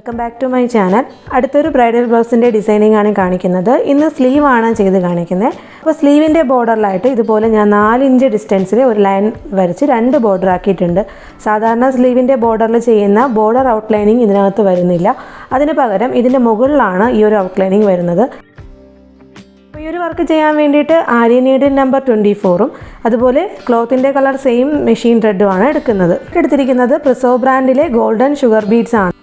Welcome back to my channel അടുത്തൊരു bridal ബ്ലൗസിന്റെ designing ആണ് കാണിക്കുന്നത്. ഇന്ന് സ്ലീവ് ആണ് ചെയ്ത് കാണിക്കുന്നത്. അപ്പോൾ സ്ലീവിന്റെ ബോർഡറിലായിട്ട് ഇതുപോലെ ഞാൻ നാല് ഇഞ്ച് ഡിസ്റ്റൻസിൽ ഒരു ലൈൻ വരച്ച് രണ്ട് ബോർഡർ ആക്കിയിട്ടുണ്ട്. സാധാരണ സ്ലീവിന്റെ ബോർഡറിൽ ചെയ്യുന്ന ബോർഡർ ഔട്ട്ലൈനിങ് ഇതിനകത്ത് വരുന്നില്ല. അതിന് പകരം ഇതിന്റെ മുകളിലാണ് ഈ ഒരു ഔട്ട്ലൈനിങ് വരുന്നത്. ഈ ഒരു വർക്ക് ചെയ്യാൻ വേണ്ടിയിട്ട് ആര്യ നീഡിൽ നമ്പർ ട്വന്റി ഫോറും അതുപോലെ ക്ലോത്തിന്റെ കളർ സെയിം മെഷീൻ റെഡുമാണ് എടുക്കുന്നത്. എടുത്തിരിക്കുന്നത് പ്രിസോ ബ്രാൻഡിലെ ഗോൾഡൻ ഷുഗർ ബീഡ്സ് ആണ്.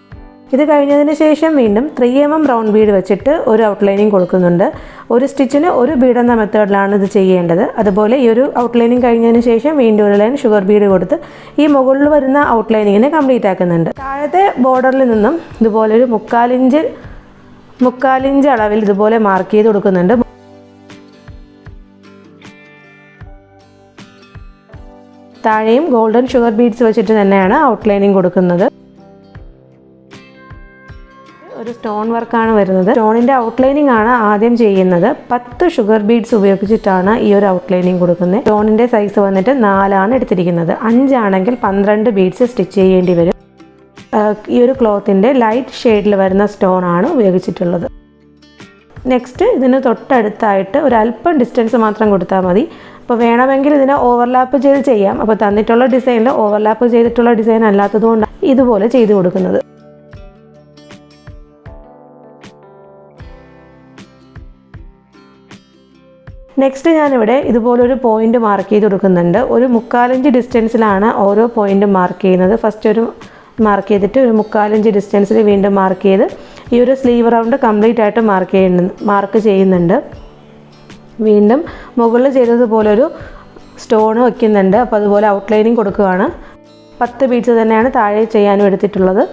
ഇത് കഴിഞ്ഞതിന് ശേഷം വീണ്ടും three M M round bead വെച്ചിട്ട് ഒരു ഔട്ട്ലൈനിങ് കൊടുക്കുന്നുണ്ട്. ഒരു സ്റ്റിച്ചിന് ഒരു ബീഡ് എന്ന മെത്തേഡിലാണ് ഇത് ചെയ്യേണ്ടത്. അതുപോലെ ഈ ഒരു ഔട്ട്ലൈനിങ് കഴിഞ്ഞതിന് ശേഷം വീണ്ടും ഒരു ലൈൻ ഷുഗർ ബീഡ് കൊടുത്ത് ഈ മുകളിൽ വരുന്ന ഔട്ട്ലൈനിങ്ങിനെ കംപ്ലീറ്റ് ആക്കുന്നുണ്ട്. താഴത്തെ ബോർഡറിൽ നിന്നും ഇതുപോലെ ഒരു മുക്കാലിഞ്ച് മുക്കാലിഞ്ച് അളവിൽ ഇതുപോലെ മാർക്ക് ചെയ്ത് കൊടുക്കുന്നുണ്ട്. താഴെയും ഗോൾഡൻ ഷുഗർ ബീഡ്സ് വെച്ചിട്ട് തന്നെയാണ് ഔട്ട്ലൈനിങ് കൊടുക്കുന്നത്. ഒരു സ്റ്റോൺ വർക്കാണ് വരുന്നത്. സ്റ്റോണിന്റെ ഔട്ട്ലൈനിങ് ആണ് ആദ്യം ചെയ്യുന്നത്. പത്ത് ഷുഗർ ബീഡ്സ് ഉപയോഗിച്ചിട്ടാണ് ഈ ഒരു ഔട്ട്ലൈനിങ് കൊടുക്കുന്നത്. സ്റ്റോണിന്റെ സൈസ് വന്നിട്ട് നാലാണ് എടുത്തിരിക്കുന്നത്. അഞ്ചാണെങ്കിൽ പന്ത്രണ്ട് ബീഡ്സ് സ്റ്റിച്ച് ചെയ്യേണ്ടി വരും. ഈ ഒരു ക്ലോത്തിന്റെ ലൈറ്റ് ഷെയ്ഡിൽ വരുന്ന സ്റ്റോൺ ആണ് ഉപയോഗിച്ചിട്ടുള്ളത്. നെക്സ്റ്റ് ഇതിന് തൊട്ടടുത്തായിട്ട് ഒരു അല്പം ഡിസ്റ്റൻസ് മാത്രം കൊടുത്താൽ മതി. അപ്പോൾ വേണമെങ്കിൽ ഇതിനെ ഓവർലാപ്പ് ചെയ്ത് ചെയ്യാം. അപ്പോൾ തന്നിട്ടുള്ള ഡിസൈനിൽ ഓവർലാപ്പ് ചെയ്തിട്ടുള്ള ഡിസൈൻ അല്ലാത്തതുകൊണ്ടാണ് ഇതുപോലെ ചെയ്തു കൊടുക്കുന്നത്. നെക്സ്റ്റ് ഞാനിവിടെ ഇതുപോലൊരു പോയിന്റ് മാർക്ക് ചെയ്ത് കൊടുക്കുന്നുണ്ട്. ഒരു മുക്കാലഞ്ച് ഡിസ്റ്റൻസിലാണ് ഓരോ പോയിന്റും മാർക്ക് ചെയ്യുന്നത്. ഫസ്റ്റ് ഒരു മാർക്ക് ചെയ്തിട്ട് ഒരു മുക്കാലഞ്ച് ഡിസ്റ്റൻസിൽ വീണ്ടും മാർക്ക് ചെയ്ത് ഈ ഒരു സ്ലീവ് റൗണ്ട് കംപ്ലീറ്റ് ആയിട്ട് മാർക്ക് ചെയ്യുന്നു മാർക്ക് ചെയ്യുന്നുണ്ട്. വീണ്ടും മുകളിൽ ചെയ്തതുപോലൊരു സ്റ്റോൺ വയ്ക്കുന്നുണ്ട് അപ്പോൾ അതുപോലെ ഔട്ട്ലൈനിങ് കൊടുക്കുകയാണ്. പത്ത് ബീഡ്സ് തന്നെയാണ് താഴെ ചെയ്യാനും എടുത്തിട്ടുള്ളത്.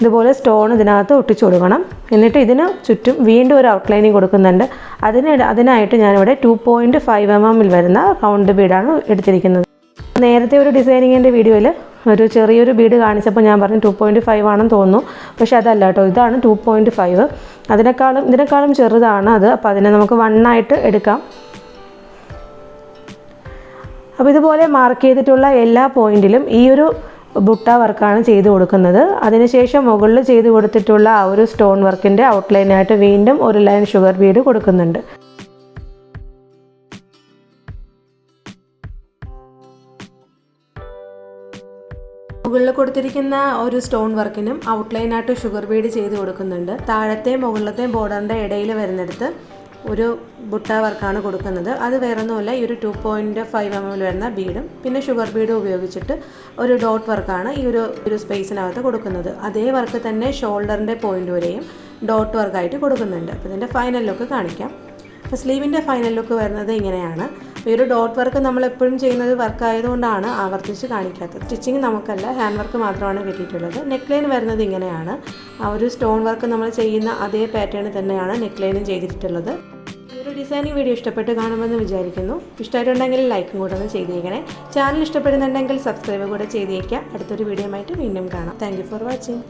ഇതുപോലെ സ്റ്റോൺ ഇതിനകത്ത് ഒട്ടിച്ചു കൊടുക്കണം. എന്നിട്ട് ഇതിന് ചുറ്റും വീണ്ടും ഒരു ഔട്ട്ലൈനിങ് കൊടുക്കുന്നുണ്ട്. അതിന് അതിനായിട്ട് ഞാനിവിടെ ടു പോയിന്റ് ഫൈവ് എം എമ്മിൽ വരുന്ന റൗണ്ട് ബീഡാണ് എടുത്തിരിക്കുന്നത്. നേരത്തെ ഒരു ഡിസൈനിങ്ങിന്റെ വീഡിയോയിൽ ഒരു ചെറിയൊരു ബീഡ് കാണിച്ചപ്പോൾ ഞാൻ പറഞ്ഞു ടു പോയിന്റ് ഫൈവ് ആണെന്ന് തോന്നുന്നു. പക്ഷേ അതല്ല കേട്ടോ ഇതാണ് ടു പോയിന്റ് ഫൈവ് അതിനേക്കാളും ഇതിനേക്കാളും ചെറുതാണ് അത്. അപ്പോൾ അതിനെ നമുക്ക് വണ്ണായിട്ട് എടുക്കാം. അപ്പോൾ ഇതുപോലെ മാർക്ക് ചെയ്തിട്ടുള്ള എല്ലാ പോയിന്റിലും ഈ ഒരു ബുട്ട വർക്കാണ് ചെയ്തു കൊടുക്കുന്നത്. അതിനുശേഷം മുകളിൽ ചെയ്തു കൊടുത്തിട്ടുള്ള ആ ഒരു സ്റ്റോൺ വർക്കിന്റെ ഔട്ട്ലൈനായിട്ട് വീണ്ടും ഒരു ലൈൻ ഷുഗർ ബീഡ് കൊടുക്കുന്നുണ്ട്. മുകളിൽ കൊടുത്തിരിക്കുന്ന ഒരു സ്റ്റോൺ വർക്കിനും ഔട്ട്ലൈനായിട്ട് ഷുഗർ ബീഡ് ചെയ്ത് കൊടുക്കുന്നുണ്ട്. താഴത്തെ മുകളിലത്തെ ബോർഡറിന്റെ ഇടയിൽ വരുന്നിടത്ത് ഒരു ബുട്ട വർക്കാണ് കൊടുക്കുന്നത്. അത് വേറൊന്നുമല്ല ഈ ഒരു ടു പോയിന്റ് ഫൈവ് എം എമ്മിൽ വരുന്ന ബീഡും പിന്നെ ഷുഗർ ബീഡും ഉപയോഗിച്ചിട്ട് ഒരു ഡോട്ട് വർക്കാണ് ഈ ഒരു ഒരു സ്പേസിനകത്ത് കൊടുക്കുന്നത്. അതേ വർക്ക് തന്നെ ഷോൾഡറിന്റെ പോയിന്റ് വരെയും ഡോട്ട് വർക്കായിട്ട് കൊടുക്കുന്നുണ്ട്. അപ്പോൾ ഇതിന്റെ ഫൈനൽ ലുക്ക് കാണിക്കാം. അപ്പോൾ സ്ലീവിന്റെ ഫൈനൽ ലുക്ക് വരുന്നത് ഇങ്ങനെയാണ്. ഈ ഒരു ഡോട്ട് വർക്ക് നമ്മൾ എപ്പോഴും ചെയ്യുന്നത് വർക്ക് ആയതുകൊണ്ടാണ് ആവർത്തിച്ച് കാണിക്കാത്തത്. സ്റ്റിച്ചിങ് നമുക്കല്ല ഹാൻഡ് വർക്ക് മാത്രമാണ് കിട്ടിയിട്ടുള്ളത്. നെക്ക് ലൈൻ വരുന്നത് ഇങ്ങനെയാണ്. ആ ഒരു സ്റ്റോൺ വർക്ക് നമ്മൾ ചെയ്യുന്ന അതേ പാറ്റേൺ തന്നെയാണ് നെക്ക് ലൈനും ചെയ്തിട്ടുള്ളത്. ഡിസൈനിങ് വീഡിയോ ഇഷ്ടപ്പെട്ട് കാണുമെന്ന് വിചാരിക്കുന്നു. ഇഷ്ടമായിട്ടുണ്ടെങ്കിൽ ലൈക്കും കൂടെ ഒന്ന് ചെയ്തേക്കണേ. ചാനൽ ഇഷ്ടപ്പെടുന്നുണ്ടെങ്കിൽ സബ്സ്ക്രൈബ് കൂടെ ചെയ്തേക്കാം. അടുത്തൊരു വീഡിയോ ആയിട്ട് വീണ്ടും കാണാം. Thank for watching.